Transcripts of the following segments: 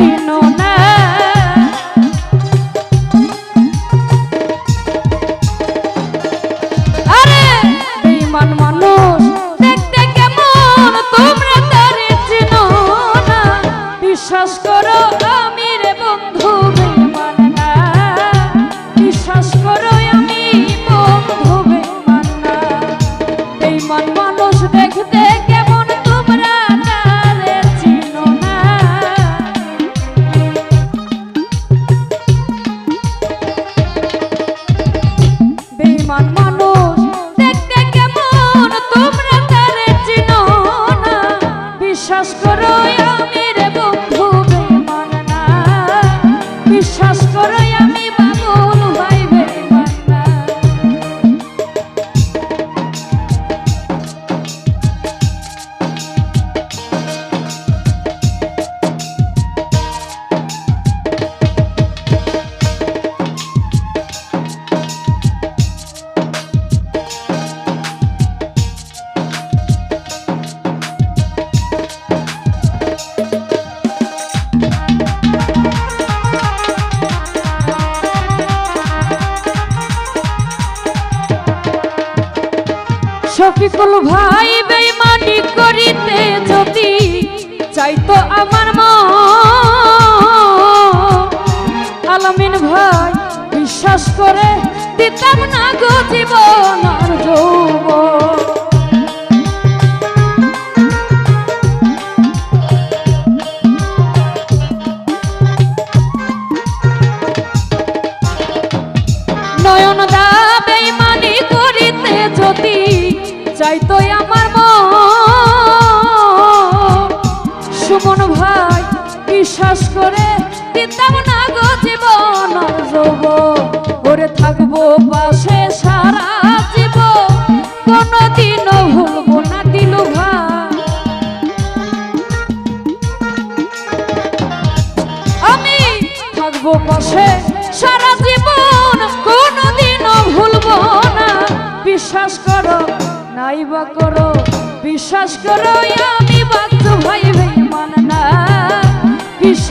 You know that. বিশ্বাস করো আমি রে বন্ধু বেমানা বিশ্বাস বিপুল ভাই বেইমানি করিতে যদি চাইতো আমার মা। আলামিন ভাই, বিশ্বাস করে দিতাম না গো জীবন আর যৌবন।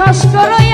বিশ্বাস করো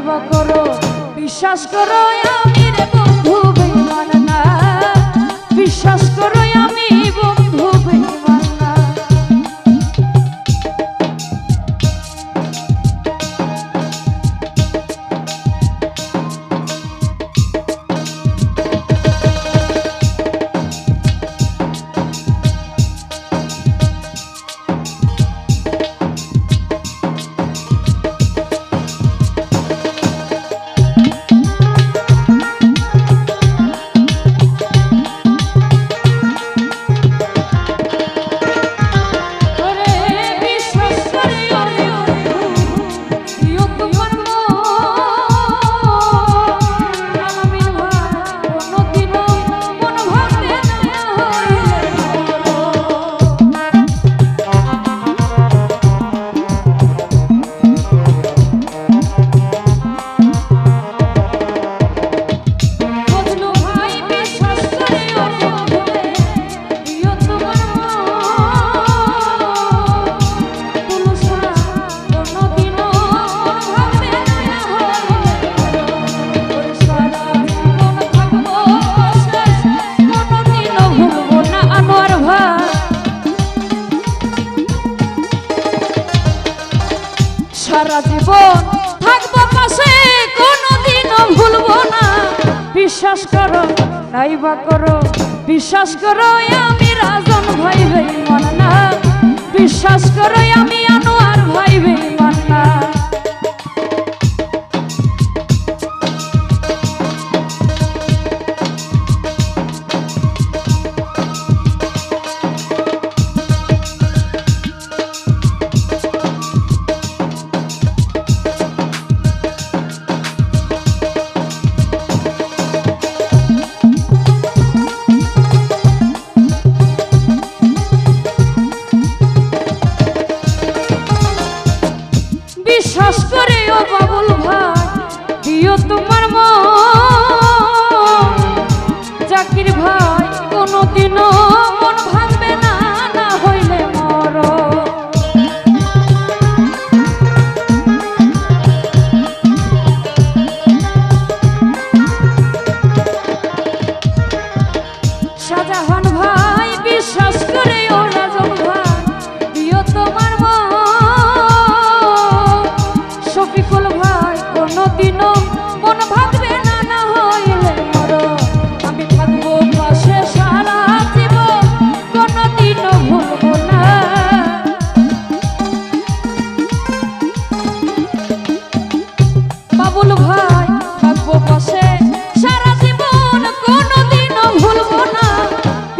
হইব করো বিশ্বাস করো আমি রে বন্ধু বেমান না। বিশ্বাস করো আমি বা করো। বিশ্বাস করো, আমি রাজন ভাই ভাই মন না বিশ্বাস করো, আমি আনোয়ার ভাই ভাই মন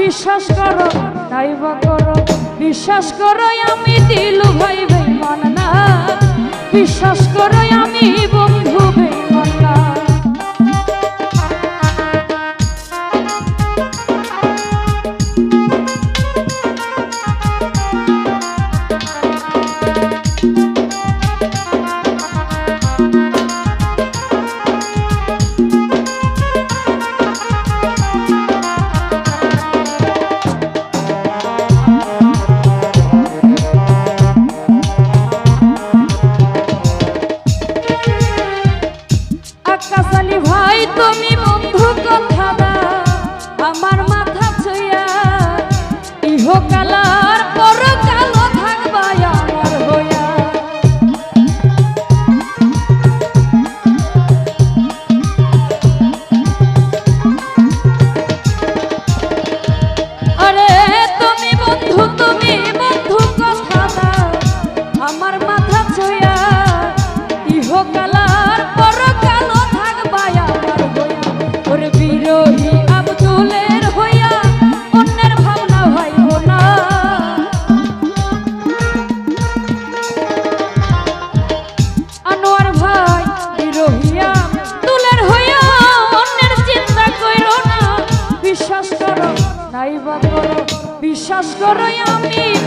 বিশ্বাস করো নাইবা করো। বিশ্বাস করো, আমি দিলু ভাই ভাই মন না। বিশ্বাস করো, আমি বন্ধু ভাই Aşk arayan bir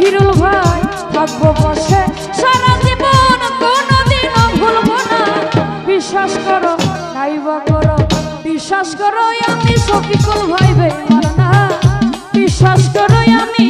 জহিরুল ভাই থাকব পাশে সারা জীবন কোনোদিনও ভুলবো না। বিশ্বাস করো নাইবা করো। বিশ্বাস করো, আমি সফিকুল ভাই বিশ্বাস করো, আমি